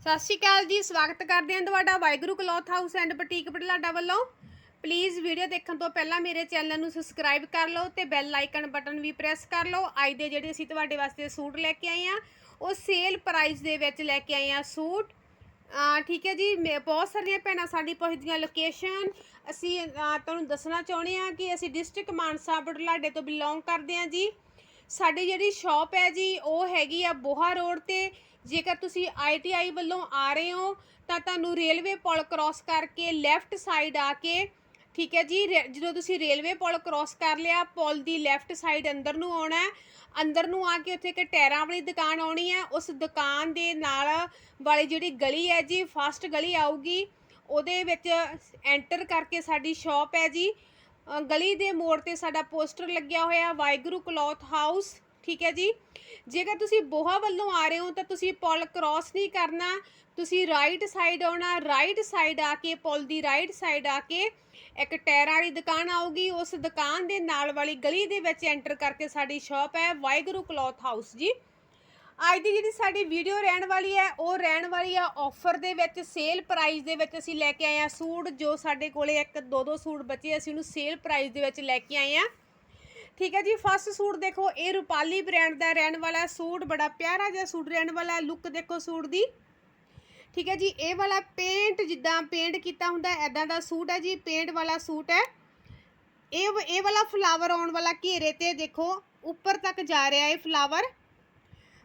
ਸਤਿ ਸ਼੍ਰੀ ਅਕਾਲ ਜੀ, ਸਵਾਗਤ ਕਰਦੇ ਹਾਂ ਤੁਹਾਡਾ Waheguru cloth house and boutique Budhlada ਵੱਲੋਂ। ਪਲੀਜ਼ ਵੀਡੀਓ ਦੇਖਣ ਤੋਂ ਪਹਿਲਾਂ ਮੇਰੇ ਚੈਨਲ ਨੂੰ ਸਬਸਕ੍ਰਾਈਬ ਕਰ ਲਓ ਤੇ ਬੈਲ ਆਈਕਨ ਬਟਨ ਵੀ ਪ੍ਰੈਸ ਕਰ ਲਓ। ਅੱਜ ਦੇ ਜਿਹੜੇ ਅਸੀਂ ਤੁਹਾਡੇ ਵਾਸਤੇ ਸੂਟ ਲੈ ਕੇ ਆਏ ਆ ਉਹ ਸੇਲ ਪ੍ਰਾਈਸ ਦੇ ਵਿੱਚ ਲੈ ਕੇ ਆਏ ਆ ਸੂਟ। ਠੀਕ ਹੈ ਜੀ, ਮੇ- ਬਹੁਤ ਸਾਰੀਆਂ ਭੈਣਾਂ ਸਾਡੀ ਪਹੁੰਚਦੀਆਂ ਲੋਕੇਸ਼ਨ ਅਸੀਂ ਤੁਹਾਨੂੰ ਦੱਸਣਾ ਚਾਹੁੰਦੇ ਆ ਕਿ ਅਸੀਂ ਡਿਸਟ੍ਰਿਕਟ ਮਾਨਸਾ ਬਟਲਾਡੇ ਤੋਂ ਬਿਲੋਂਗ ਕਰਦੇ ਆ ਜੀ। ਸਾਡੀ ਜਿਹੜੀ ਸ਼ਾਪ ਹੈ ਜੀ, ਉਹ ਹੈਗੀ ਆ ਬੋਹਾ ਰੋਡ ਤੇ। ਜੇਕਰ ਤੁਸੀਂ ਆਈਟੀਆਈ ਵੱਲੋਂ ਆ ਰਹੇ ਹੋ, ਤਾਂ ਤੁਹਾਨੂੰ ਰੇਲਵੇ ਪੁਲ ਕ੍ਰਾਸ ਕਰਕੇ ਲੈਫਟ ਸਾਈਡ ਆ ਕੇ, ਠੀਕ ਹੈ ਜੀ, ਰੇ- ਜਦੋਂ ਤੁਸੀਂ ਰੇਲਵੇ ਪੁਲ ਕ੍ਰਾਸ ਕਰ ਲਿਆ, ਪੁਲ ਦੀ ਲੈਫਟ ਸਾਈਡ ਅੰਦਰ ਨੂੰ ਆਉਣਾ ਅੰਦਰ ਨੂੰ ਆ ਕੇ ਉੱਥੇ ਇੱਕ ਟਾਇਰਾਂ ਵਾਲੀ ਦੁਕਾਨ ਆਉਣੀ ਹੈ। ਉਸ ਦੁਕਾਨ ਦੇ ਨਾਲ ਵਾਲੀ ਜਿਹੜੀ ਗਲੀ ਹੈ ਜੀ ਫਸਟ ਗਲੀ ਆਊਗੀ। ਉਹਦੇ ਵਿੱਚ ਐਂਟਰ ਕਰਕੇ ਸਾਡੀ ਸ਼ਾਪ ਹੈ ਜੀ। ਗਲੀ ਦੇ ਮੋੜ ਤੇ ਸਾਡਾ ਪੋਸਟਰ ਲੱਗਿਆ ਹੋਇਆ, ਵਾਹਿਗੁਰੂ ਕਲੌਥ ਹਾਊਸ, ਠੀਕ ਹੈ ਜੀ? ਜੇਕਰ ਤੁਸੀਂ ਬੋਹਾ ਵੱਲੋਂ ਆ ਰਹੇ ਹੋ, ਤਾਂ ਤੁਸੀਂ ਪੁਲ ਕ੍ਰਾਸ ਨਹੀਂ ਕਰਨਾ, ਤੁਸੀਂ ਰਾਈਟ ਸਾਈਡ ਆਉਣਾ ਰਾਈਟ ਸਾਈਡ ਆ ਕੇ, ਪੁਲ ਦੀ ਰਾਈਟ ਸਾਈਡ ਆ ਕੇ ਇੱਕ ਟਾਇਰਾਂ ਵਾਲੀ ਦੁਕਾਨ ਆਊਗੀ, ਉਸ ਦੁਕਾਨ ਦੇ ਨਾਲ ਵਾਲੀ ਗਲੀ ਦੇ ਵਿੱਚ ਐਂਟਰ ਕਰਕੇ ਸਾਡੀ ਸ਼ਾਪ ਹੈ, ਵਾਹਿਗੁਰੂ ਕਲੌਥ ਹਾਊਸ ਜੀ। ਅੱਜ ਦੀ ਜਿਹੜੀ ਸਾਡੀ ਵੀਡੀਓ ਰਹਿਣ ਵਾਲੀ ਹੈ, ਉਹ ਰਹਿਣ ਵਾਲੀ ਆ ਆਫਰ ਦੇ ਵਿੱਚ ਸੇਲ ਪ੍ਰਾਈਸ ਦੇ ਵਿੱਚ ਅਸੀਂ ਲੈ ਕੇ ਆਏ ਆ ਸੂਟ, ਜੋ ਸਾਡੇ ਕੋਲੇ ਇੱਕ ਦੋ ਦੋ ਸੂਟ ਬਚੇ, ਅਸੀਂ ਉਹਨੂੰ ਸੇਲ ਪ੍ਰਾਈਸ ਦੇ ਵਿੱਚ ਲੈ ਕੇ ਆਏ ਆ। ਠੀਕ ਹੈ ਜੀ ਫਸਟ ਸੂਟ ਦੇਖੋ, ਇਹ ਰੁਪਾਲੀ ਬ੍ਰਾਂਡ ਦਾ ਰਹਿਣ ਵਾਲਾ ਸੂਟ, ਬੜਾ ਪਿਆਰਾ ਜਿਹਾ ਸੂਟ ਰਹਿਣ ਵਾਲਾ ਲੁੱਕ ਦੇਖੋ ਸੂਟ ਦੀ। ਠੀਕ ਹੈ ਜੀ, ਇਹ ਵਾਲਾ ਪੇਂਟ ਜਿੱਦਾਂ ਪੇਂਟ ਕੀਤਾ ਹੁੰਦਾ ਐਦਾਂ ਦਾ ਸੂਟ ਹੈ ਜੀ ਪੇਂਟ ਵਾਲਾ ਸੂਟ ਹੈ। ਇਹ ਇਹ ਵਾਲਾ ਫਲਾਵਰ ਆਉਣ ਵਾਲਾ ਘੇਰੇ ਤੇ ਦੇਖੋ, ਉੱਪਰ ਤੱਕ ਜਾ ਰਿਹਾ ਇਹ ਫਲਾਵਰ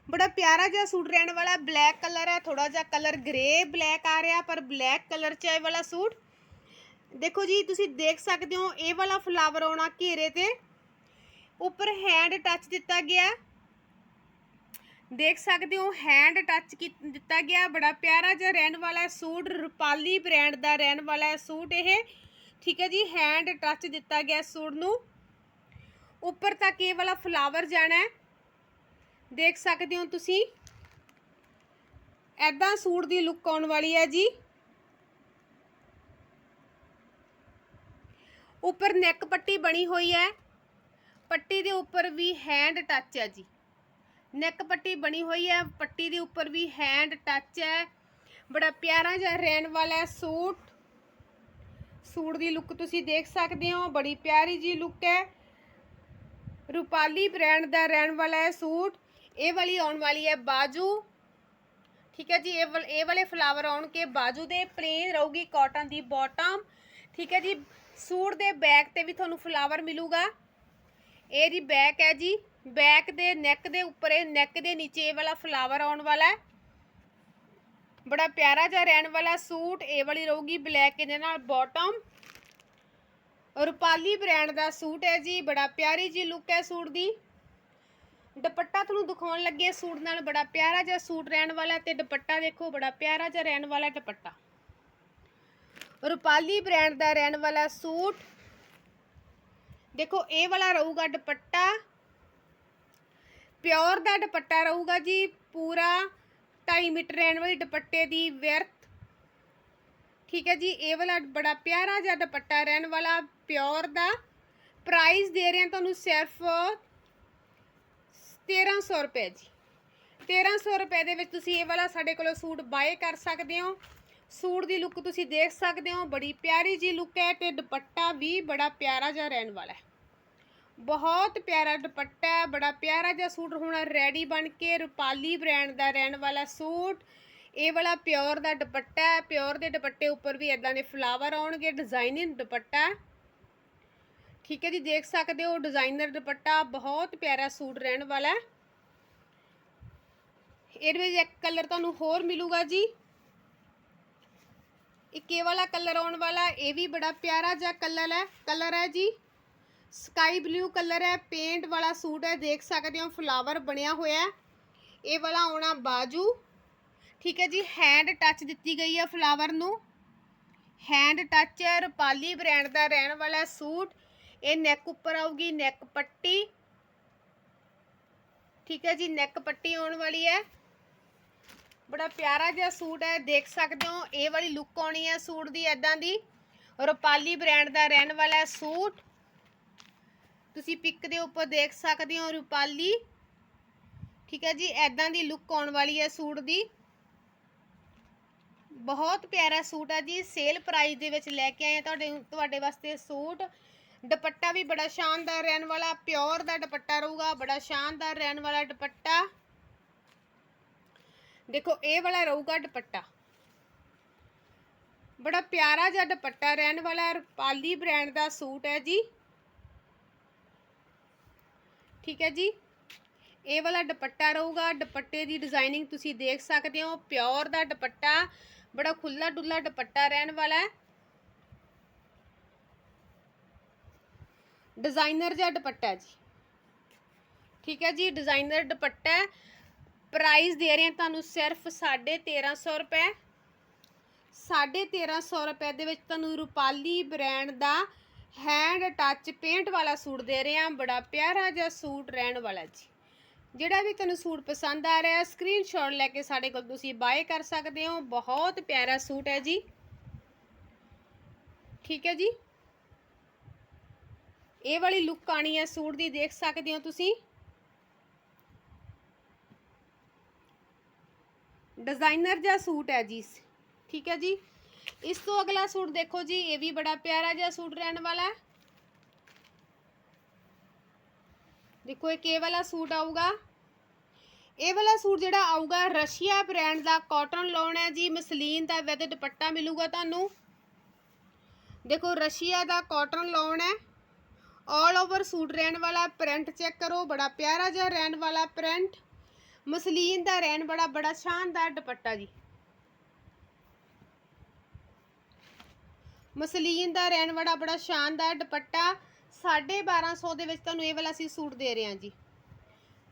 ਬੜਾ ਪਿਆਰਾ ਜਿਹਾ ਸੂਟ, ਰਹਿਣ ਵਾਲਾ ਬਲੈਕ ਕਲਰ ਹੈ ਥੋੜਾ ਜਿਹਾ ਕਲਰ ਗ੍ਰੇ ਬਲੈਕ ਆ ਰਿਹਾ, ਪਰ ਬਲੈਕ ਕਲਰ ਚ ਹੈ ਇਹ ਵਾਲਾ ਸੂਟ। ਦੇਖੋ ਜੀ, ਤੁਸੀਂ ਦੇਖ ਸਕਦੇ ਹੋ, ਇਹ ਵਾਲਾ ਫਲਾਵਰ ਆਉਣਾ ਘੇਰੇ ਤੇ। ਉੱਪਰ ਹੈਂਡ ਟੱਚ ਦਿੱਤਾ ਗਿਆ। ਦੇਖ ਸਕਦੇ ਹੋ ਹੈਂਡ ਟੱਚ ਦਿੱਤਾ ਗਿਆ, ਬੜਾ ਪਿਆਰਾ ਜਿਹਾ ਰਹਿਣ ਵਾਲਾ ਸੂਟ, ਰੁਪਾਲੀ ਬ੍ਰਾਂਡ ਦਾ ਰਹਿਣ ਵਾਲਾ ਸੂਟ ਇਹ। ਠੀਕ ਹੈ ਜੀ ਹੈਂਡ ਟੱਚ ਦਿੱਤਾ ਗਿਆ ਸੂਟ ਨੂੰ। ਉੱਪਰ ਤੱਕ ਇਹ ਵਾਲਾ ਫਲਾਵਰ ਜਾਣਾ ਹੈ। ਦੇਖ ਸਕਦੇ ਹੋ ਤੁਸੀਂ। ਐਦਾਂ ਸੂਟ ਦੀ ਲੁੱਕ ਆਉਣ ਵਾਲੀ ਹੈ ਜੀ। ਉੱਪਰ ਨੈਕ ਪੱਟੀ ਬਣੀ ਹੋਈ ਹੈ। ਪੱਟੀ ਦੇ ਉੱਪਰ ਵੀ ਹੈਂਡ ਟੱਚ ਹੈ ਜੀ। ਨੈਕ ਪੱਟੀ ਬਣੀ ਹੋਈ ਹੈ। ਪੱਟੀ ਦੇ ਉੱਪਰ ਵੀ ਹੈਂਡ ਟੱਚ ਹੈ। ਬੜਾ ਪਿਆਰਾ ਜਿਹਾ ਰਹਿਣ ਵਾਲਾ ਸੂਟ। ਸੂਟ ਦੀ ਲੁੱਕ ਤੁਸੀਂ ਦੇਖ ਸਕਦੇ ਹੋ। ਬੜੀ ਪਿਆਰੀ ਜੀ ਲੁੱਕ ਹੈ। ਰੂਪਾਲੀ ਬ੍ਰਾਂਡ ਦਾ ਰਹਿਣ ਵਾਲਾ ਹੈ ਸੂਟ। ਇਹ ਵਾਲੀ ਆਉਣ ਵਾਲੀ ਹੈ ਬਾਜੂ। ਠੀਕ ਹੈ ਜੀ, ਇਹ ਵਾਲ- ਇਹ ਵਾਲੇ ਫਲਾਵਰ ਆਉਣ ਕੇ ਬਾਜੂ ਦੇ ਪਲੇਨ ਰਹੂਗੀ ਕਾਟਨ ਦੀ ਬਾਟਮ ਠੀਕ ਹੈ ਜੀ, ਸੂਟ ਦੇ ਬੈਕ ਤੇ ਵੀ ਤੁਹਾਨੂੰ ਫਲਾਵਰ ਮਿਲੂਗਾ। ਇਹ ਦੀ ਬੈਕ ਹੈ ਜੀ ਬੈਕ ਦੇ ਨੈਕ ਦੇ ਉੱਪਰ ਇਹ ਨੈਕ ਦੇ ਨੀਚੇ ਇਹ ਵਾਲਾ ਫਲਾਵਰ ਆਉਣ ਵਾਲਾ ਹੈ। ਬੜਾ ਪਿਆਰਾ ਜਿਹਾ ਰਹਿਣ ਵਾਲਾ ਸੂਟ, ਇਹ ਵਾਲੀ ਰਹੂਗੀ ਬਲੈਕ ਇਹਦੇ ਨਾਲ ਬਾਟਮ ਰੁਪਾਲੀ ਬ੍ਰਾਂਡ ਦਾ ਸੂਟ ਹੈ ਜੀ, ਬੜਾ ਪਿਆਰੀ ਜੀ ਲੁੱਕ ਹੈ ਸੂਟ ਦੀ। ਦੁਪੱਟਾ ਤੁਹਾਨੂੰ ਦਿਖਾਉਣ ਲੱਗੇ ਸੂਟ ਨਾਲ ਬੜਾ ਪਿਆਰਾ ਜਿਹਾ ਸੂਟ ਰਹਿਣ ਵਾਲਾ ਤੇ ਦੁਪੱਟਾ ਦੇਖੋ, ਬੜਾ ਪਿਆਰਾ ਜਿਹਾ ਰਹਿਣ ਵਾਲਾ ਦੁਪੱਟਾ। ਰੁਪਾਲੀ ਬ੍ਰਾਂਡ ਦਾ ਰਹਿਣ ਵਾਲਾ ਸੂਟ। ਦੇਖੋ, ਇਹ ਵਾਲਾ ਰਹੂਗਾ ਦੁਪੱਟਾ। ਪਿਓਰ ਦਾ ਦੁਪੱਟਾ ਰਹੂਗਾ ਜੀ, ਪੂਰਾ 2.5 ਮੀਟਰ ਰਹਿਣ ਵਾਲੀ ਦੁਪੱਟੇ ਦੀ ਵਿਰਥ ਠੀਕ ਹੈ ਜੀ, ਇਹ ਵਾਲਾ ਬੜਾ ਪਿਆਰਾ ਜਿਹਾ ਦੁਪੱਟਾ ਰਹਿਣ ਵਾਲਾ ਪਿਓਰ ਦਾ। ਪ੍ਰਾਈਸ ਦੇ ਰਹੇ ਹਾਂ ਤੁਹਾਨੂੰ ਸਿਰਫ 1300 ਰੁਪਏ ਜੀ। 1300 ਰੁਪਏ ਦੇ ਵਿੱਚ ਤੁਸੀਂ ਇਹ ਵਾਲਾ ਸਾਡੇ ਕੋਲੋਂ ਸੂਟ ਬਾਏ ਕਰ ਸਕਦੇ ਹੋ। ਸੂਟ ਦੀ ਲੁੱਕ ਤੁਸੀਂ ਦੇਖ ਸਕਦੇ ਹੋ, ਬੜੀ ਪਿਆਰੀ ਜੀ ਲੁੱਕ ਹੈ ਤੇ ਦੁਪੱਟਾ ਵੀ ਬੜਾ ਪਿਆਰਾ ਜਿਹਾ ਰਹਿਣ ਵਾਲਾ ਹੈ। ਬਹੁਤ ਪਿਆਰਾ ਦੁਪੱਟਾ ਹੈ ਬੜਾ ਪਿਆਰਾ ਜਿਹਾ ਸੂਟ ਹੋਣਾ ਰੈਡੀ ਬਣ ਕੇ ਰੁਪਾਲੀ ਬ੍ਰਾਂਡ ਦਾ ਰਹਿਣ ਵਾਲਾ ਸੂਟ। ਇਹ ਵਾਲਾ ਪਿਓਰ ਦਾ ਦੁਪੱਟਾ ਹੈ ਪਿਓਰ ਦੇ ਦੁਪੱਟੇ ਉੱਪਰ ਵੀ ਇਦਾਂ ਦੇ ਫਲਾਵਰ ਆਉਣਗੇ ਡਿਜ਼ਾਈਨਿੰਗ ਦੁਪੱਟਾ। ਠੀਕ ਹੈ ਜੀ, ਦੇਖ ਸਕਦੇ ਹੋ ਡਿਜ਼ਾਈਨਰ ਦੁਪੱਟਾ ਬਹੁਤ ਪਿਆਰਾ ਸੂਟ ਰਹਿਣ ਵਾਲਾ ਹੈ। ਇਹਦੇ ਵਿੱਚ ਇੱਕ ਕਲਰ ਤੁਹਾਨੂੰ ਹੋਰ ਮਿਲੂਗਾ ਜੀ। ਇੱਕ ਇਹ ਵਾਲਾ ਕਲਰ ਆਉਣ ਵਾਲਾ, ਇਹ ਵੀ ਬੜਾ ਪਿਆਰਾ ਜਿਹਾ ਕਲਰ ਹੈ ਕਲਰ ਹੈ ਜੀ। ਸਕਾਈ ਬਲੂ ਕਲਰ ਹੈ ਪੇਂਟ ਵਾਲਾ ਸੂਟ ਹੈ, ਦੇਖ ਸਕਦੇ ਹੋ ਫਲਾਵਰ ਬਣਿਆ ਹੋਇਆ ਹੈ। ਇਹ ਵਾਲਾ ਆਉਣਾ ਬਾਜੂ। ਠੀਕ ਹੈ ਜੀ ਹੈਂਡ ਟੱਚ ਦਿੱਤੀ ਗਈ ਹੈ ਫਲਾਵਰ ਨੂੰ। ਹੈਂਡ ਟੱਚ ਹੈ ਰੁਪਾਲੀ ਬ੍ਰਾਂਡ ਦਾ ਰਹਿਣ ਵਾਲਾ ਸੂਟ। ਇਹ ਨੈਕ ਉੱਪਰ ਆਊਗੀ ਨੈਕ ਪੱਟੀ। ਠੀਕ ਹੈ ਜੀ ਨੈਕ ਪੱਟੀ ਆਉਣ ਵਾਲੀ ਹੈ। ਬੜਾ ਪਿਆਰਾ ਜਿਹਾ ਸੂਟ ਹੈ, ਦੇਖ ਸਕਦੇ ਹੋ, ਇਹ ਵਾਲੀ ਲੁੱਕ ਆਉਣੀ ਹੈ ਸੂਟ ਦੀ ਐਦਾਂ ਦੀ। ਰੁਪਾਲੀ ਬ੍ਰਾਂਡ ਦਾ ਰਹਿਣ ਵਾਲਾ ਹੈ ਸੂਟ। ਤੁਸੀਂ ਪਿਕ ਦੇ ਉੱਪਰ ਦੇਖ ਸਕਦੇ ਹੋ ਰੁਪਾਲੀ। ਠੀਕ ਹੈ ਜੀ ਐਦਾਂ ਦੀ ਲੁੱਕ ਆਉਣ ਵਾਲੀ ਹੈ ਸੂਟ ਦੀ। ਬਹੁਤ ਪਿਆਰਾ ਸੂਟ ਆ ਜੀ ਸੇਲ ਪ੍ਰਾਈਸ ਦੇ ਵਿੱਚ ਲੈ ਕੇ ਆਏ ਆ ਤੁਹਾਡੇ ਤੁਹਾਡੇ ਵਾਸਤੇ ਸੂਟ। ਦੁਪੱਟਾ ਵੀ ਬੜਾ ਸ਼ਾਨਦਾਰ ਰਹਿਣ ਵਾਲਾ, ਪਿਓਰ ਦਾ ਦੁਪੱਟਾ ਰਹੂਗਾ, ਬੜਾ ਸ਼ਾਨਦਾਰ ਰਹਿਣ ਵਾਲਾ ਦੁਪੱਟਾ। ਦੇਖੋ, ਇਹ ਵਾਲਾ ਰਹੂਗਾ ਦੁਪੱਟਾ। ਬੜਾ ਪਿਆਰਾ ਜਿਹਾ ਦੁਪੱਟਾ ਰਹਿਣ ਵਾਲਾ ਰੁਪਾਲੀ ਬ੍ਰਾਂਡ ਦਾ ਸੂਟ ਹੈ ਜੀ। ਠੀਕ ਹੈ ਜੀ? ਇਹ ਵਾਲਾ ਦੁਪੱਟਾ ਰਹੂਗਾ, ਦੁਪੱਟੇ ਦੀ ਡਿਜ਼ਾਈਨਿੰਗ ਤੁਸੀਂ ਦੇਖ ਸਕਦੇ ਹੋ, ਪਿਓਰ ਦਾ ਦੁਪੱਟਾ, ਬੜਾ ਖੁੱਲਾ ਡੁੱਲਾ ਦੁਪੱਟਾ ਰਹਿਣ ਵਾਲਾ ਹੈ। ਡਿਜ਼ਾਈਨਰ ਜਿਹਾ ਦੁਪੱਟਾ ਜੀ। ਠੀਕ ਹੈ ਜੀ ਡਿਜ਼ਾਈਨਰ ਦੁਪੱਟਾ ਹੈ। ਪ੍ਰਾਈਸ ਦੇ ਰਹੇ ਹਾਂ ਤੁਹਾਨੂੰ ਸਿਰਫ 1350 ਰੁਪਏ। 1350 ਰੁਪਏ ਦੇ ਵਿੱਚ ਤੁਹਾਨੂੰ ਰੁਪਾਲੀ ਬ੍ਰਾਂਡ ਦਾ ਹੈਂਡ ਟੱਚ ਪੇਂਟ ਵਾਲਾ ਸੂਟ ਦੇ ਰਹੇ ਹਾਂ। ਬੜਾ ਪਿਆਰਾ ਜਿਹਾ ਸੂਟ ਰਹਿਣ ਵਾਲਾ ਜੀ। ਜਿਹੜਾ ਵੀ ਤੁਹਾਨੂੰ ਸੂਟ ਪਸੰਦ ਆ ਰਿਹਾ ਸਕਰੀਨਸ਼ਾਟ ਲੈ ਕੇ ਸਾਡੇ ਕੋਲ ਤੁਸੀਂ ਬਾਏ ਕਰ ਸਕਦੇ ਹੋ। ਬਹੁਤ ਪਿਆਰਾ ਸੂਟ ਹੈ ਜੀ। ਠੀਕ ਹੈ ਜੀ। ਇਹ ਵਾਲੀ ਲੁੱਕ ਆਣੀ ਹੈ, ਸੂਟ ਦੀ ਦੇਖ ਸਕਦੇ ਹੋ ਤੁਸੀਂ। ਡਿਜ਼ਾਈਨਰ ਜਿਹਾ ਸੂਟ ਹੈ ਜੀ ਠੀਕ ਹੈ ਜੀ। ਇਸ ਤੋਂ ਅਗਲਾ ਸੂਟ ਦੇਖੋ ਜੀ, ਇਹ ਵੀ ਬੜਾ ਪਿਆਰਾ ਜਿਹਾ ਸੂਟ ਰਹਿਣ ਵਾਲਾ ਹੈ। ਦੇਖੋ ਇਹ ਕੇ ਵਾਲਾ ਸੂਟ ਆਊਗਾ। ਇਹ ਵਾਲਾ ਸੂਟ ਜਿਹੜਾ ਆਊਗਾ, ਰਸ਼ੀਆ ਬ੍ਰਾਂਡ ਦਾ ਕਾਟਨ ਲੋਨ ਹੈ ਜੀ। ਮਸਲੀਨ ਦਾ ਵਿਦ ਦੁਪੱਟਾ ਮਿਲੂਗਾ ਤੁਹਾਨੂੰ। ਦੇਖੋ ਰਸ਼ੀਆ ਦਾ ਕਾਟਨ ਲੋਨ ਹੈ। ਆਲ ਓਵਰ ਸੂਟ ਰਹਿਣ ਵਾਲਾ ਪ੍ਰਿੰਟ ਚੈੱਕ ਕਰੋ, ਬੜਾ ਪਿਆਰਾ ਜਿਹਾ ਰਹਿਣ ਵਾਲਾ ਪ੍ਰਿੰਟ ਮਸਲੀਨ ਦਾ ਰਹਿਣ ਵਾਲਾ ਬੜਾ ਸ਼ਾਨਦਾਰ ਦੁਪੱਟਾ ਜੀ। ਮਸਲੀਨ ਦਾ ਰਹਿਣ ਵਾਲਾ ਬੜਾ ਸ਼ਾਨਦਾਰ ਦੁਪੱਟਾ। 1250 ਦੇ ਵਿੱਚ ਤੁਹਾਨੂੰ ਇਹ ਵਾਲਾ ਅਸੀਂ ਸੂਟ ਦੇ ਰਹੇ ਹਾਂ ਜੀ।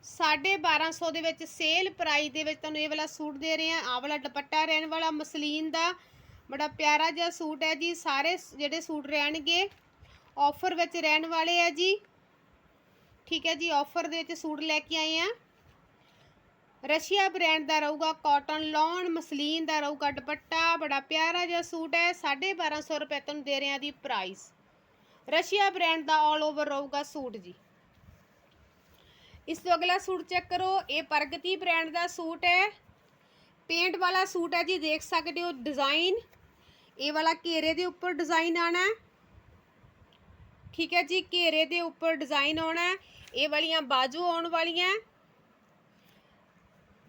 1250 ਦੇ ਵਿੱਚ ਸੇਲ ਪ੍ਰਾਈਸ ਦੇ ਵਿੱਚ ਤੁਹਾਨੂੰ ਇਹ ਵਾਲਾ ਸੂਟ ਦੇ ਰਹੇ ਹਾਂ। ਆਹ ਵਾਲਾ ਦੁਪੱਟਾ ਰਹਿਣ ਵਾਲਾ ਮਸਲੀਨ ਦਾ ਬੜਾ ਪਿਆਰਾ ਜਿਹਾ ਸੂਟ ਹੈ ਜੀ। ਸਾਰੇ ਜਿਹੜੇ ਸੂਟ ਰਹਿਣਗੇ ਆਫਰ ਵਿੱਚ ਰਹਿਣ ਵਾਲੇ ਆ ਜੀ। ਠੀਕ ਹੈ ਜੀ, ਆਫਰ ਦੇ ਵਿੱਚ ਸੂਟ ਲੈ ਕੇ ਆਏ ਆ। ਰਸ਼ੀਆ ਬ੍ਰਾਂਡ ਦਾ ਰਹੂਗਾ ਕਾਟਨ ਲੌਨ ਮਸਲੀਨ ਦਾ ਰਹੂਗਾ ਦੁਪੱਟਾ, ਬੜਾ ਪਿਆਰਾ ਜਿਹਾ ਸੂਟ ਹੈ 1250 ਰੁਪਏ ਤੁਹਾਨੂੰ ਦੇ ਰਹੇ ਆ ਦੀ ਪ੍ਰਾਈਸ ਰਸ਼ੀਆ ਬ੍ਰਾਂਡ ਦਾ ਆਲ ਓਵਰ ਰਹੂਗਾ ਸੂਟ ਜੀ। ਇਸ ਤੋਂ ਅਗਲਾ ਸੂਟ ਚੈੱਕ ਕਰੋ, ਇਹ ਪ੍ਰਗਤੀ ਬ੍ਰਾਂਡ ਦਾ ਸੂਟ ਹੈ। ਪੇਂਟ ਵਾਲਾ ਸੂਟ ਹੈ ਜੀ, ਦੇਖ ਸਕਦੇ ਹੋ ਡਿਜ਼ਾਈਨ ਇਹ ਵਾਲਾ ਘੇਰੇ ਦੇ ਉੱਪਰ ਡਿਜ਼ਾਈਨ ਆਣਾ। ਹੈ ਠੀਕ ਹੈ ਜੀ, ਘੇਰੇ ਦੇ ਉੱਪਰ ਡਿਜ਼ਾਈਨ ਆਉਣਾ ਇਹ ਵਾਲੀਆਂ ਬਾਜੂ ਆਉਣ ਵਾਲੀਆਂ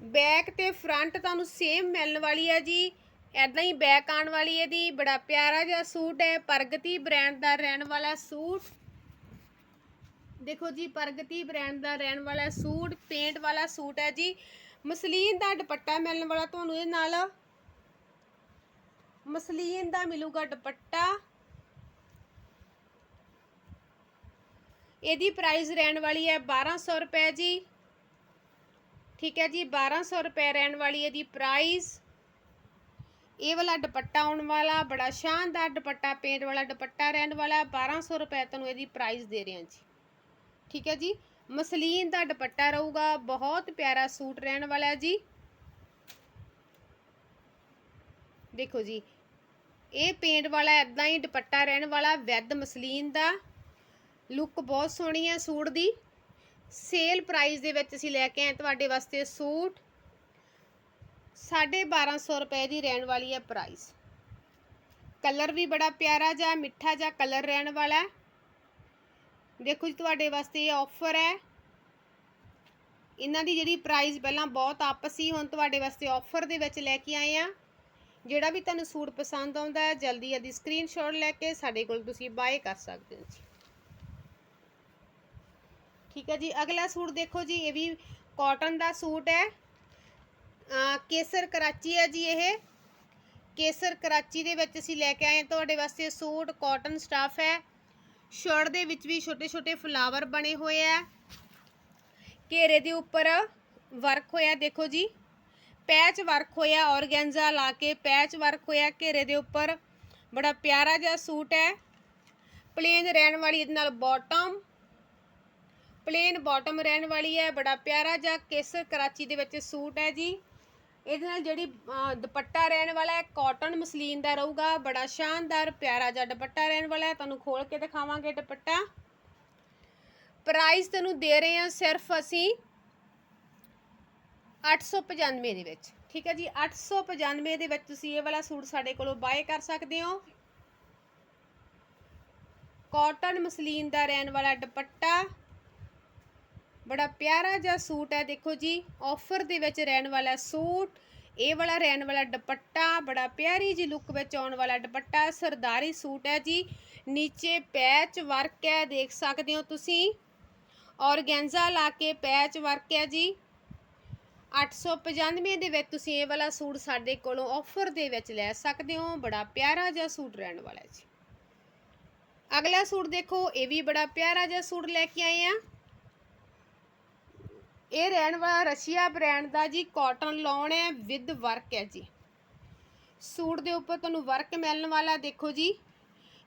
ਬੈਕ ਤੇ ਫਰੰਟ ਤੁਹਾਨੂੰ ਸੇਮ ਮਿਲਣ ਵਾਲੀ ਹੈ ਜੀ ਐਦਾਂ ਹੀ ਬੈਕ ਆਉਣ ਵਾਲੀ ਹੈ ਦੀ ਬੜਾ ਪਿਆਰਾ ਜਿਹਾ ਸੂਟ ਹੈ, ਪ੍ਰਗਤੀ ਬ੍ਰਾਂਡ ਦਾ ਰਹਿਣ ਵਾਲਾ ਸੂਟ। ਦੇਖੋ ਜੀ, ਪ੍ਰਗਤੀ ਬ੍ਰਾਂਡ ਦਾ ਰਹਿਣ ਵਾਲਾ ਸੂਟ ਪੇਂਟ ਵਾਲਾ ਸੂਟ ਹੈ ਜੀ। ਮਸਲੀਨ ਦਾ ਦੁਪੱਟਾ ਮਿਲਣ ਵਾਲਾ ਤੁਹਾਨੂੰ ਇਹ ਨਾਲ। ਮਸਲੀਨ ਦਾ ਮਿਲੂਗਾ ਦੁਪੱਟਾ। ਇਹਦੀ ਪ੍ਰਾਈਸ ਰਹਿਣ ਵਾਲੀ ਹੈ 1200 ਰੁਪਏ ਜੀ। ਠੀਕ ਹੈ ਜੀ 1200 ਰੁਪਏ ਰਹਿਣ ਵਾਲੀ ਇਹਦੀ ਪ੍ਰਾਈਸ ਇਹ ਵਾਲਾ ਦੁਪੱਟਾ ਆਉਣ ਵਾਲਾ, ਬੜਾ ਸ਼ਾਨਦਾਰ ਦੁਪੱਟਾ ਪੇਂਟ ਵਾਲਾ ਦੁਪੱਟਾ ਰਹਿਣ ਵਾਲਾ 1200 ਰੁਪਏ ਤੁਹਾਨੂੰ ਇਹਦੀ ਪ੍ਰਾਈਸ ਦੇ ਰਹੇ ਹਾਂ ਜੀ। ਠੀਕ ਹੈ ਜੀ, ਮਸਲੀਨ ਦਾ ਦੁਪੱਟਾ ਰਹੂਗਾ, ਬਹੁਤ ਪਿਆਰਾ ਸੂਟ ਰਹਿਣ ਵਾਲਾ ਹੈ ਜੀ। ਦੇਖੋ ਜੀ, ਇਹ ਪੇਂਟ ਵਾਲਾ ਐਦਾਂ ਹੀ ਦੁਪੱਟਾ ਰਹਿਣ ਵਾਲਾ ਵੈਦ ਮਸਲੀਨ ਦਾ। ਲੁੱਕ ਬਹੁਤ ਸੋਹਣੀ ਹੈ ਸੂਟ ਦੀ। ਸੇਲ ਪ੍ਰਾਈਸ ਦੇ ਵਿੱਚ ਅਸੀਂ ਲੈ ਕੇ ਆਏ ਤੁਹਾਡੇ ਵਾਸਤੇ ਸੂਟ। 1250 ਰੁਪਏ ਦੀ ਰਹਿਣ ਵਾਲੀ ਹੈ ਪ੍ਰਾਈਸ ਕਲਰ ਵੀ ਬੜਾ ਪਿਆਰਾ ਜਿਹਾ, ਮਿੱਠਾ ਜਿਹਾ ਕਲਰ ਰਹਿਣ ਵਾਲਾ। ਦੇਖੋ ਜੀ, ਤੁਹਾਡੇ ਵਾਸਤੇ ਇਹ ਆਫਰ ਹੈ। ਇਹਨਾਂ ਦੀ ਜਿਹੜੀ ਪ੍ਰਾਈਸ ਪਹਿਲਾਂ ਬਹੁਤ ਅੱਪ ਸੀ ਹੁਣ ਤੁਹਾਡੇ ਵਾਸਤੇ ਆਫਰ ਦੇ ਵਿੱਚ ਲੈ ਕੇ ਆਏ ਆ ਜਿਹੜਾ ਵੀ ਤੁਹਾਨੂੰ ਸੂਟ ਪਸੰਦ ਆਉਂਦਾ ਹੈ, ਜਲਦੀ ਜਲਦੀ ਸਕਰੀਨਸ਼ਾਟ ਲੈ ਕੇ ਸਾਡੇ ਕੋਲ ਤੁਸੀਂ ਬਾਏ ਕਰ ਸਕਦੇ ਹੋ ਜੀ। ਠੀਕ ਹੈ ਜੀ, ਅਗਲਾ ਸੂਟ ਦੇਖੋ ਜੀ, ਇਹ ਵੀ ਕਾਟਨ ਦਾ ਸੂਟ ਹੈ। ਕੇਸਰ ਕਰਾਚੀ ਹੈ ਜੀ ਇਹ। ਕੇਸਰ ਕਰਾਚੀ ਦੇ ਵਿੱਚ ਅਸੀਂ ਲੈ ਕੇ ਆਏ ਹਾਂ। ਤੁਹਾਡੇ ਵਾਸਤੇ ਸੂਟ ਕਾਟਨ ਸਟਾਫ ਹੈ। ਸ਼ਰਟ ਦੇ ਵਿੱਚ ਵੀ ਛੋਟੇ ਛੋਟੇ ਫਲਾਵਰ ਬਣੇ ਹੋਏ ਆ ਘੇਰੇ ਦੇ ਉੱਪਰ ਵਰਕ ਹੋਇਆ, ਦੇਖੋ ਜੀ। ਪੈਚ ਵਰਕ ਹੋਇਆ ਔਰਗੈਂਜ਼ਾ ਲਾ ਕੇ ਪੈਚ ਵਰਕ ਹੋਇਆ ਘੇਰੇ ਦੇ ਉੱਪਰ। ਬੜਾ ਪਿਆਰਾ ਜਿਹਾ ਸੂਟ ਹੈ। ਪਲੇਨ ਰਹਿਣ ਵਾਲੀ ਇਹਦੇ ਨਾਲ ਬਾਟਮ ਪਲੇਨ ਬਾਟਮ ਰਹਿਣ ਵਾਲੀ ਹੈ, ਬੜਾ ਪਿਆਰਾ ਜਿਹਾ ਕੇਸਰ ਕਰਾਚੀ ਦੇ ਵਿੱਚ ਸੂਟ ਹੈ ਜੀ। ਇਹਦੇ ਨਾਲ ਜਿਹੜੀ ਦੁਪੱਟਾ ਰਹਿਣ ਵਾਲਾ ਹੈ ਕਾਟਨ ਮਸਲੀਨ ਦਾ ਰਹੂਗਾ, ਬੜਾ ਸ਼ਾਨਦਾਰ, ਪਿਆਰਾ ਜਿਹਾ ਦੁਪੱਟਾ ਰਹਿਣ ਵਾਲਾ ਹੈ। ਤੁਹਾਨੂੰ ਖੋਲ ਕੇ ਦਿਖਾਵਾਂਗੇ ਦੁਪੱਟਾ। ਪ੍ਰਾਈਸ ਤੈਨੂੰ ਦੇ ਰਹੇ ਹਾਂ ਸਿਰਫ ਅਸੀਂ 895 ਦੇ ਵਿੱਚ। ਠੀਕ ਹੈ ਜੀ 895 ਦੇ ਵਿੱਚ ਤੁਸੀਂ ਇਹ ਵਾਲਾ ਸੂਟ ਸਾਡੇ ਕੋਲੋਂ ਬਾਏ ਕਰ ਸਕਦੇ ਹੋ। ਕਾਟਨ ਮਸਲੀਨ ਦਾ ਰਹਿਣ ਵਾਲਾ ਦੁਪੱਟਾ। ਬੜਾ ਪਿਆਰਾ ਜਿਹਾ ਸੂਟ ਹੈ, ਦੇਖੋ ਜੀ ਆਫਰ ਦੇ ਵਿੱਚ ਰਹਿਣ ਵਾਲਾ ਸੂਟ। ਇਹ ਵਾਲਾ ਰਹਿਣ ਵਾਲਾ ਦੁਪੱਟਾ, ਬੜਾ ਪਿਆਰੀ ਜੀ ਲੁੱਕ ਵਿੱਚ ਆਉਣ ਵਾਲਾ ਦੁਪੱਟਾ, ਸਰਦਾਰੀ ਸੂਟ ਹੈ ਜੀ। ਨੀਚੇ ਪੈਚ ਵਰਕ ਹੈ, ਦੇਖ ਸਕਦੇ ਹੋ ਤੁਸੀਂ। ਔਰਗੈਂਜ਼ਾ ਲਾ ਕੇ ਪੈਚ ਵਰਕ ਹੈ ਜੀ। 895 ਦੇ ਵਿੱਚ ਤੁਸੀਂ ਇਹ ਵਾਲਾ ਸੂਟ ਸਾਡੇ ਕੋਲੋਂ ਆਫਰ ਦੇ ਵਿੱਚ ਲੈ ਸਕਦੇ ਹੋ। ਬੜਾ ਪਿਆਰਾ ਜਿਹਾ ਸੂਟ ਰਹਿਣ ਵਾਲਾ ਜੀ। ਅਗਲਾ ਸੂਟ ਦੇਖੋ, ਇਹ ਵੀ ਬੜਾ ਪਿਆਰਾ ਜਿਹਾ ਸੂਟ ਲੈ ਕੇ ਆਏ ਆ। ਇਹ ਰਹਿਣ ਵਾਲਾ ਰਸ਼ੀਆ ਬ੍ਰਾਂਡ ਦਾ ਜੀ ਕਾਟਨ ਲੌਨ ਹੈ ਵਿਦ ਵਰਕ ਹੈ ਜੀ। ਸੂਟ ਦੇ ਉੱਪਰ ਤੁਹਾਨੂੰ ਵਰਕ ਮਿਲਣ ਵਾਲਾ ਦੇਖੋ ਜੀ।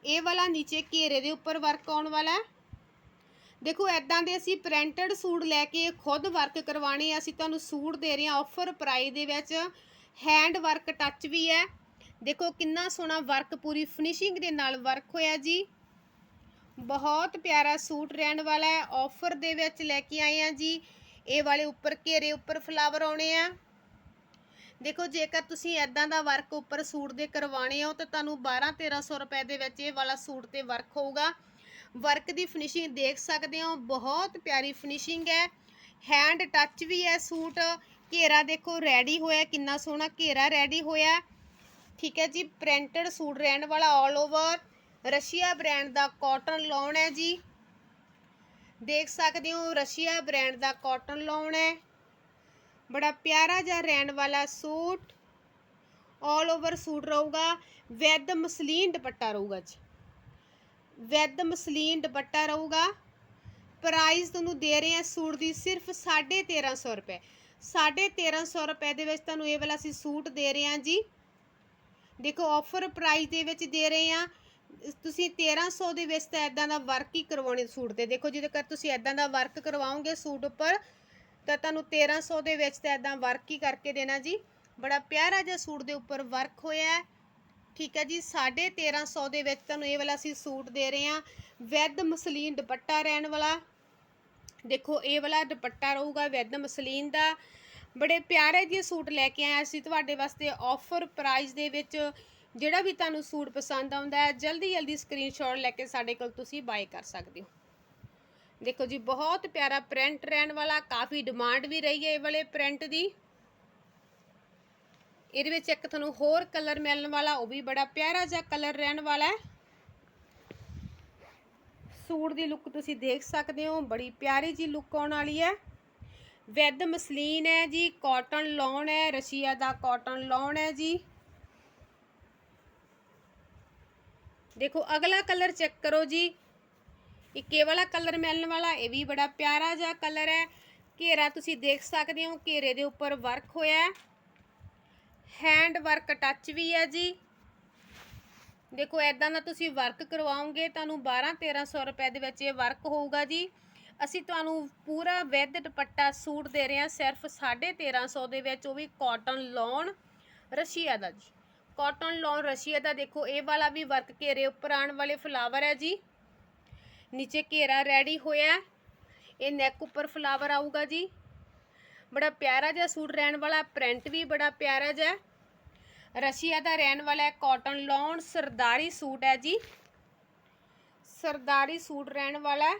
ਇਹ ਵਾਲਾ ਨੀਚੇ ਘੇਰੇ ਦੇ ਉੱਪਰ ਵਰਕ ਆਉਣ ਵਾਲਾ ਦੇਖੋ ਐਦਾਂ ਦੇ ਅਸੀਂ ਪ੍ਰਿੰਟਡ ਸੂਟ ਲੈ ਕੇ ਖੁਦ ਵਰਕ ਕਰਵਾਣੇ ਆ। ਅਸੀਂ ਤੁਹਾਨੂੰ ਸੂਟ ਦੇ ਰਹੇ ਹਾਂ ਆਫਰ ਪ੍ਰਾਈਸ ਦੇ ਵਿੱਚ। ਹੈਂਡ ਵਰਕ ਟੱਚ ਵੀ ਹੈ। ਦੇਖੋ, ਕਿੰਨਾ ਸੋਹਣਾ ਵਰਕ ਪੂਰੀ ਫਿਨਿਸ਼ਿੰਗ ਦੇ ਨਾਲ ਵਰਕ ਹੋਇਆ ਜੀ। ਬਹੁਤ ਪਿਆਰਾ ਸੂਟ ਰਹਿਣ ਵਾਲਾ ਹੈ। ਆਫਰ ਦੇ ਵਿੱਚ ਲੈ ਕੇ ਆਏ ਆ ਜੀ। ਇਹ ਵਾਲੇ ਉੱਪਰ ਘੇਰੇ ਉੱਪਰ ਫਲਾਵਰ ਆਉਣੇ ਆ। ਦੇਖੋ, ਜੇਕਰ ਤੁਸੀਂ ਐਦਾਂ ਦਾ ਵਰਕ ਉੱਪਰ ਸੂਟ ਦੇ ਕਰਵਾਣੇ ਹੋ ਤਾਂ ਤੁਹਾਨੂੰ 12 1300 ਰੁਪਏ ਦੇ ਵਿੱਚ ਇਹ ਵਾਲਾ ਸੂਟ ਤੇ ਵਰਕ ਹੋਊਗਾ। ਵਰਕ ਦੀ ਫਿਨਿਸ਼ਿੰਗ ਦੇਖ ਸਕਦੇ ਹੋ, ਬਹੁਤ ਪਿਆਰੀ ਫਿਨਿਸ਼ਿੰਗ ਹੈ। ਹੈਂਡ ਟੱਚ ਵੀ ਹੈ ਸੂਟ। ਘੇਰਾ ਦੇਖੋ ਰੈਡੀ ਹੋਇਆ, ਕਿੰਨਾ ਸੋਹਣਾ ਘੇਰਾ ਰੈਡੀ ਹੋਇਆ। ਠੀਕ ਹੈ ਜੀ ਪ੍ਰਿੰਟਡ ਸੂਟ ਰਹਿਣ ਵਾਲਾ 올 ਓਵਰ ਰਸ਼ੀਆ ਬ੍ਰਾਂਡ ਦਾ ਕਾਟਨ ਲੌਨ ਹੈ ਜੀ। ਦੇਖ ਸਕਦੇ ਹੋ ਰਸ਼ੀਆ ਬ੍ਰਾਂਡ ਦਾ ਕਾਟਨ ਲਾਉਣ ਹੈ। ਬੜਾ ਪਿਆਰਾ ਜਿਹਾ ਰਹਿਣ ਵਾਲਾ ਸੂਟ। 올 ਓਵਰ ਸੂਟ ਰਹੂਗਾ। ਵਿਦ ਮਸਲੀਨ ਦੁਪੱਟਾ ਰਹੂਗਾ ਜੀ। ਵਿਦ ਮਸਲੀਨ ਦੁਪੱਟਾ ਰਹੂਗਾ। ਪ੍ਰਾਈਸ ਤੁਹਾਨੂੰ ਦੇ ਰਹੇ ਆ ਸੂਟ ਦੀ ਸਿਰਫ 1350 ਰੁਪਏ। 1350 ਰੁਪਏ ਦੇ ਵਿੱਚ ਤੁਹਾਨੂੰ ਇਹ ਵਾਲਾ ਅਸੀਂ ਸੂਟ ਦੇ ਰਹੇ ਹਾਂ ਜੀ। ਦੇਖੋ ਆਫਰ ਪ੍ਰਾਈਸ ਦੇ ਵਿੱਚ ਦੇ ਰਹੇ ਆ ਤੁਸੀਂ 1300 ਦੇ ਵਿੱਚ ਤਾਂ ਇਦਾਂ ਦਾ ਵਰਕ ਹੀ ਕਰਵਾਉਣੇ ਸੂਟ ਤੇ। ਦੇਖੋ ਜਿਹਦੇ ਕਰ ਤੁਸੀਂ ਇਦਾਂ ਦਾ ਵਰਕ ਕਰਵਾਓਗੇ ਸੂਟ ਉੱਪਰ, ਤਾਂ ਤੁਹਾਨੂੰ 1300 ਦੇ ਵਿੱਚ ਤਾਂ ਇਦਾਂ ਵਰਕ ਹੀ ਕਰਕੇ ਦੇਣਾ ਜੀ। ਬੜਾ ਪਿਆਰਾ ਜਿਹਾ ਸੂਟ ਦੇ ਉੱਪਰ ਵਰਕ ਹੋਇਆ ਹੈ। ਠੀਕ ਹੈ ਜੀ 1350 ਦੇ ਵਿੱਚ ਤੁਹਾਨੂੰ ਇਹ ਵਾਲਾ ਅਸੀਂ ਸੂਟ ਦੇ ਰਹੇ ਹਾਂ। ਵਿਦ ਮਸਲੀਨ ਦੁਪੱਟਾ ਰਹਿਣ ਵਾਲਾ। ਦੇਖੋ, ਇਹ ਵਾਲਾ ਦੁਪੱਟਾ ਰਹੂਗਾ ਵਿਦ ਮਸਲੀਨ ਦਾ। ਬੜੇ ਪਿਆਰੇ ਜਿਹੇ ਸੂਟ ਲੈ ਕੇ ਆਇਆ ਸੀ। ਤੁਹਾਡੇ ਵਾਸਤੇ ਆਫਰ ਪ੍ਰਾਈਸ ਦੇ ਵਿੱਚ ਜਿਹੜਾ ਵੀ ਤੁਹਾਨੂੰ ਸੂਟ ਪਸੰਦ ਆਉਂਦਾ ਹੈ, ਜਲਦੀ ਜਲਦੀ ਸਕਰੀਨਸ਼ਾਟ ਲੈ ਕੇ ਸਾਡੇ ਕੋਲ ਤੁਸੀਂ ਬਾਏ ਕਰ ਸਕਦੇ ਹੋ। ਦੇਖੋ ਜੀ, ਬਹੁਤ ਪਿਆਰਾ ਪ੍ਰਿੰਟ ਰਹਿਣ ਵਾਲਾ, ਕਾਫੀ ਡਿਮਾਂਡ ਵੀ ਰਹੀ ਹੈ ਇਹ ਵਾਲੇ ਪ੍ਰਿੰਟ ਦੀ। ਇਹਦੇ ਵਿੱਚ ਇੱਕ ਤੁਹਾਨੂੰ ਹੋਰ ਕਲਰ ਮਿਲਣ ਵਾਲਾ, ਉਹ ਵੀ ਬੜਾ ਪਿਆਰਾ ਜਿਹਾ ਕਲਰ ਰਹਿਣ ਵਾਲਾ ਹੈ। ਸੂਟ ਦੀ ਲੁੱਕ ਤੁਸੀਂ ਦੇਖ ਸਕਦੇ ਹੋ, ਬੜੀ ਪਿਆਰੀ ਜੀ ਲੁੱਕ ਆਉਣ ਵਾਲੀ ਹੈ। ਵਿਦ ਮਸਲੀਨ ਹੈ ਜੀ ਕਾਟਨ ਲੌਨ ਹੈ, ਰਸ਼ੀਆ ਦਾ ਕਾਟਨ ਲੌਨ ਹੈ ਜੀ। ਦੇਖੋ, ਅਗਲਾ ਕਲਰ ਚੈੱਕ ਕਰੋ ਜੀ। ਇੱਕ ਇਹ ਵਾਲਾ ਕਲਰ ਮਿਲਣ ਵਾਲਾ, ਇਹ ਵੀ ਬੜਾ ਪਿਆਰਾ ਜਿਹਾ ਕਲਰ ਹੈ। ਘੇਰਾ ਤੁਸੀਂ ਦੇਖ ਸਕਦੇ ਹੋ, ਘੇਰੇ ਦੇ ਉੱਪਰ ਵਰਕ ਹੋਇਆ ਹੈ। ਹੈਂਡ ਵਰਕ ਟੱਚ ਵੀ ਹੈ ਜੀ। ਦੇਖੋ ਐਦਾਂ ਦਾ ਤੁਸੀਂ ਵਰਕ ਕਰਵਾਓਗੇ, ਤੁਹਾਨੂੰ 12 1300 ਰੁਪਏ ਦੇ ਵਿੱਚ ਇਹ ਵਰਕ ਹੋਊਗਾ ਜੀ। ਅਸੀਂ ਤੁਹਾਨੂੰ ਪੂਰਾ ਵਿਦ ਦੁਪੱਟਾ ਸੂਟ ਦੇ ਰਹੇ ਹਾਂ, ਸਿਰਫ 1350 ਦੇ ਵਿੱਚ, ਉਹ ਵੀ ਕਾਟਨ ਲੌਨ ਰਸ਼ੀਆ ਦਾ ਜੀ। ਕਾਟਨ ਲੌਨ ਰਸ਼ੀਆ ਦਾ ਦੇਖੋ, ਇਹ ਵਾਲਾ ਵੀ ਵਰਕ ਘੇਰੇ ਉੱਪਰ ਆਉਣ ਵਾਲੇ ਫਲਾਵਰ ਹੈ ਜੀ। ਨੀਚੇ ਘੇਰਾ ਰੈਡੀ ਹੋਇਆ ਇਹ ਨੈਕ ਉੱਪਰ ਫਲਾਵਰ ਆਊਗਾ ਜੀ। ਬੜਾ ਪਿਆਰਾ ਜਿਹਾ ਸੂਟ ਰਹਿਣ ਵਾਲਾ ਪ੍ਰਿੰਟ ਵੀ ਬੜਾ ਪਿਆਰਾ ਜਿਹਾ ਰਸ਼ੀਆ ਦਾ ਰਹਿਣ ਵਾਲਾ ਹੈ ਕਾਟਨ ਲੌਨ, ਸਰਦਾਰੀ ਸੂਟ ਹੈ ਜੀ। ਸਰਦਾਰੀ ਸੂਟ ਰਹਿਣ ਵਾਲਾ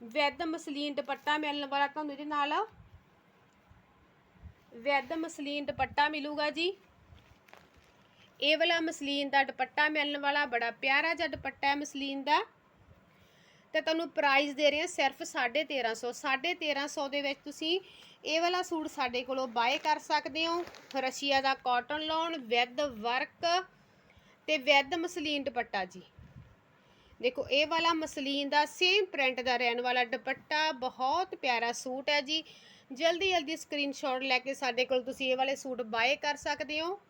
ਵੈਦ ਮਸਲੀਨ ਦੁਪੱਟਾ ਮਿਲਣ ਵਾਲਾ ਤੁਹਾਨੂੰ ਇਹਦੇ ਨਾਲ। ਵੈਦ ਮਸਲੀਨ ਦੁਪੱਟਾ ਮਿਲੂਗਾ ਜੀ। ਇਹ ਵਾਲਾ ਮਸਲੀਨ ਦਾ ਦੁਪੱਟਾ ਮਿਲਣ ਵਾਲਾ, ਬੜਾ ਪਿਆਰਾ ਜਿਹਾ ਦੁਪੱਟਾ ਹੈ ਮਸਲੀਨ ਦਾ। ਤੇ ਤੁਹਾਨੂੰ ਪ੍ਰਾਈਸ ਦੇ ਰਹੇ ਹਾਂ ਸਿਰਫ 1350 1350 ਦੇ ਵਿੱਚ ਤੁਸੀਂ ਇਹ ਵਾਲਾ ਸੂਟ ਸਾਡੇ ਕੋਲੋਂ ਬਾਏ ਕਰ ਸਕਦੇ ਹੋ। ਰਸ਼ੀਆ ਦਾ ਕਾਟਨ ਲਾਉਣ ਵਿਦ ਵਰਕ ਤੇ ਵਿਦ ਮਸਲੀਨ ਦੁਪੱਟਾ ਜੀ। ਦੇਖੋ, ਇਹ ਵਾਲਾ ਮਸਲੀਨ ਦਾ ਸੇਮ ਪ੍ਰਿੰਟ ਦਾ ਰਹਿਣ ਵਾਲਾ ਦੁਪੱਟਾ, ਬਹੁਤ ਪਿਆਰਾ ਸੂਟ ਹੈ ਜੀ। ਜਲਦੀ ਜਲਦੀ ਸਕਰੀਨਸ਼ਾਟ ਲੈ ਕੇ ਸਾਡੇ ਕੋਲ ਤੁਸੀਂ ਇਹ ਵਾਲੇ ਸੂਟ ਬਾਏ ਕਰ ਸਕਦੇ ਹੋ।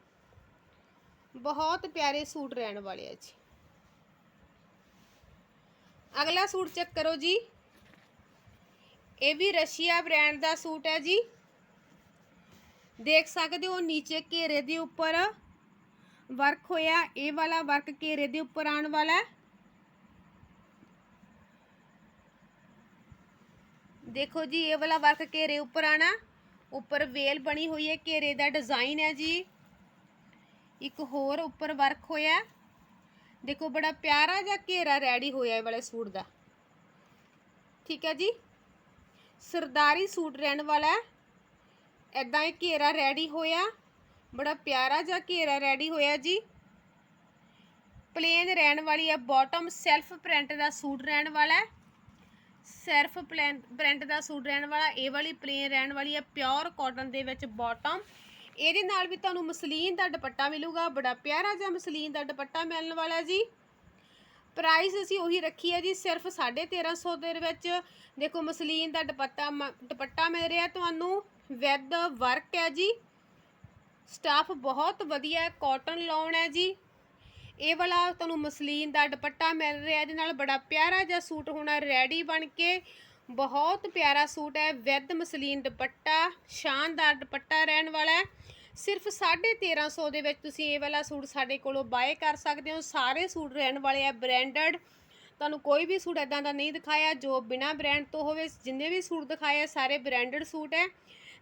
ਬਹੁਤ ਪਿਆਰੇ ਸੂਟ ਰਹਿਣ ਵਾਲੇ ਆ ਜੀ। ਅਗਲਾ ਸੂਟ ਚੈੱਕ ਕਰੋ ਜੀ। ਇਹ ਵੀ ਰਸ਼ੀਆ ਬ੍ਰਾਂਡ ਦਾ ਸੂਟ ਹੈ ਜੀ। ਦੇਖ ਸਕਦੇ ਹੋ ਨੀਚੇ ਘੇਰੇ ਦੇ ਉੱਪਰ ਵਰਕ ਹੋਇਆ, ਇਹ ਵਾਲਾ ਵਰਕ ਘੇਰੇ ਦੇ ਉੱਪਰ ਆਉਣ ਵਾਲਾ ਹੈ। ਦੇਖੋ ਜੀ, ਇਹ ਵਾਲਾ ਵਰਕ ਘੇਰੇ ਉੱਪਰ ਆਣਾ ਉੱਪਰ ਵੇਲ ਬਣੀ ਹੋਈ ਹੈ, ਘੇਰੇ ਦਾ ਡਿਜ਼ਾਈਨ ਹੈ ਜੀ। ਇੱਕ ਹੋਰ ਉੱਪਰ ਵਰਕ ਹੋਇਆ ਦੇਖੋ, ਬੜਾ ਪਿਆਰਾ ਜਿਹਾ ਘੇਰਾ ਰੈਡੀ ਹੋਇਆ ਇਹ ਵਾਲੇ ਸੂਟ ਦਾ। ਠੀਕ ਹੈ ਜੀ? ਸਰਦਾਰੀ ਸੂਟ ਰਹਿਣ ਵਾਲਾ ਹੈ। ਐਦਾਂ ਇਹ ਘੇਰਾ ਰੈਡੀ ਹੋਇਆ ਬੜਾ ਪਿਆਰਾ ਜਿਹਾ ਘੇਰਾ ਰੈਡੀ ਹੋਇਆ ਜੀ। ਪਲੇਨ ਰਹਿਣ ਵਾਲੀ ਹੈ ਬਾਟਮ ਸੈਲਫ ਪ੍ਰਿੰਟ ਦਾ ਸੂਟ ਰਹਿਣ ਵਾਲਾ ਹੈ। ਸੈਲਫ ਪ੍ਰਿੰਟ ਦਾ ਸੂਟ ਰਹਿਣ ਵਾਲਾ, ਇਹ ਵਾਲੀ ਪਲੇਨ ਰਹਿਣ ਵਾਲੀ ਹੈ ਪਿਓਰ ਕਾਟਨ ਦੇ ਵਿੱਚ ਬਾਟਮ ਇਹਦੇ ਨਾਲ ਵੀ ਤੁਹਾਨੂੰ ਮਸਲੀਨ ਦਾ ਦੁਪੱਟਾ ਮਿਲੂਗਾ, ਬੜਾ ਪਿਆਰਾ ਜਿਹਾ ਮਸਲੀਨ ਦਾ ਦੁਪੱਟਾ ਮਿਲਣ ਵਾਲਾ ਜੀ। ਪ੍ਰਾਈਸ ਅਸੀਂ ਉਹੀ ਰੱਖੀ ਹੈ ਜੀ, ਸਿਰਫ 1350 ਦੇ ਵਿੱਚ। ਦੇਖੋ, ਮਸਲੀਨ ਦਾ ਦੁਪੱਟਾ ਮ- ਦੁਪੱਟਾ ਮਿਲ ਰਿਹਾ ਤੁਹਾਨੂੰ। ਵਿਦ ਵਰਕ ਹੈ ਜੀ। ਸਟਾਫ ਬਹੁਤ ਵਧੀਆ ਹੈ ਕਾਟਨ ਲਾਉਣ ਹੈ ਜੀ। ਇਹ ਵਾਲਾ ਤੁਹਾਨੂੰ ਮਸਲੀਨ ਦਾ ਦੁਪੱਟਾ ਮਿਲ ਰਿਹਾ, ਇਹਦੇ ਨਾਲ ਬੜਾ ਪਿਆਰਾ ਜਿਹਾ ਸੂਟ ਹੋਣਾ, ਰੈਡੀ ਬਣ ਕੇ। ਬਹੁਤ ਪਿਆਰਾ ਸੂਟ ਹੈ ਵਿਦ ਮਸਲੀਨ ਦੁਪੱਟਾ, ਸ਼ਾਨਦਾਰ ਦੁਪੱਟਾ ਰਹਿਣ ਵਾਲਾ ਹੈ। ਸਿਰਫ 1350 ਦੇ ਵਿੱਚ ਤੁਸੀਂ ਇਹ ਵਾਲਾ ਸੂਟ ਸਾਡੇ ਕੋਲੋਂ ਬਾਏ ਕਰ ਸਕਦੇ ਹੋ। ਸਾਰੇ ਸੂਟ ਰਹਿਣ ਵਾਲੇ ਆ ਬ੍ਰਾਂਡਡ ਤੁਹਾਨੂੰ ਕੋਈ ਵੀ ਸੂਟ ਇਦਾਂ ਦਾ ਨਹੀਂ ਦਿਖਾਇਆ, ਜੋ ਬਿਨਾ ਬ੍ਰਾਂਡ ਤੋਂ ਹੋਵੇ, ਜਿੰਨੇ ਵੀ ਸੂਟ ਦਿਖਾਏ ਸਾਰੇ ਬ੍ਰਾਂਡਡ ਸੂਟ ਹੈ।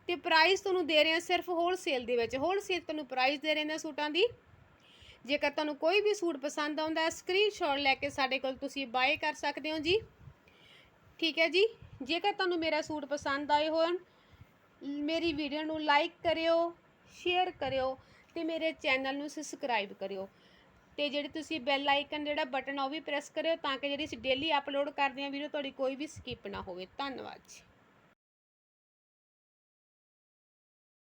ਤੇ ਪ੍ਰਾਈਸ ਤੁਹਾਨੂੰ ਦੇ ਰਹੇ ਆ ਸਿਰਫ ਹੋਲਸੇਲ ਦੇ ਵਿੱਚ। ਹੋਲਸੇਲ ਤੁਹਾਨੂੰ ਪ੍ਰਾਈਸ ਦੇ ਰਹੇ ਨੇ ਸੂਟਾਂ ਦੀ। ਜੇਕਰ ਤੁਹਾਨੂੰ ਕੋਈ ਵੀ ਸੂਟ ਪਸੰਦ ਆਉਂਦਾ ਹੈ ਸਕਰੀਨਸ਼ਾਟ ਲੈ ਕੇ ਸਾਡੇ ਕੋਲ ਤੁਸੀਂ ਬਾਏ ਕਰ ਸਕਦੇ ਹੋ ਜੀ। ਠੀਕ ਹੈ ਜੀ? ਜੇਕਰ ਤੁਹਾਨੂੰ ਮੇਰਾ ਸੂਟ ਪਸੰਦ ਆਏ ਹੋਣ, ਮੇਰੀ ਵੀਡੀਓ ਨੂੰ ਲਾਈਕ ਕਰਿਓ। ਸ਼ੇਅਰ ਕਰਿਓ ਤੇ ਮੇਰੇ ਚੈਨਲ ਨੂੰ ਸਬਸਕ੍ਰਾਈਬ ਕਰਿਓ। ਤੇ ਜਿਹੜੀ ਤੁਸੀਂ ਬੈਲ ਆਈਕਨ ਜਿਹੜਾ ਬਟਨ ਆ ਉਹ ਵੀ ਪ੍ਰੈਸ ਕਰਿਓ ਤਾਂ ਕਿ ਜਿਹੜੀ ਅਸੀਂ ਡੇਲੀ ਅਪਲੋਡ ਕਰਦੇ ਹਾਂ ਵੀਡੀਓ ਤੁਹਾਡੀ ਕੋਈ ਵੀ ਸਕਿਪ ਨਾ ਹੋਵੇ। ਧੰਨਵਾਦ ਜੀ।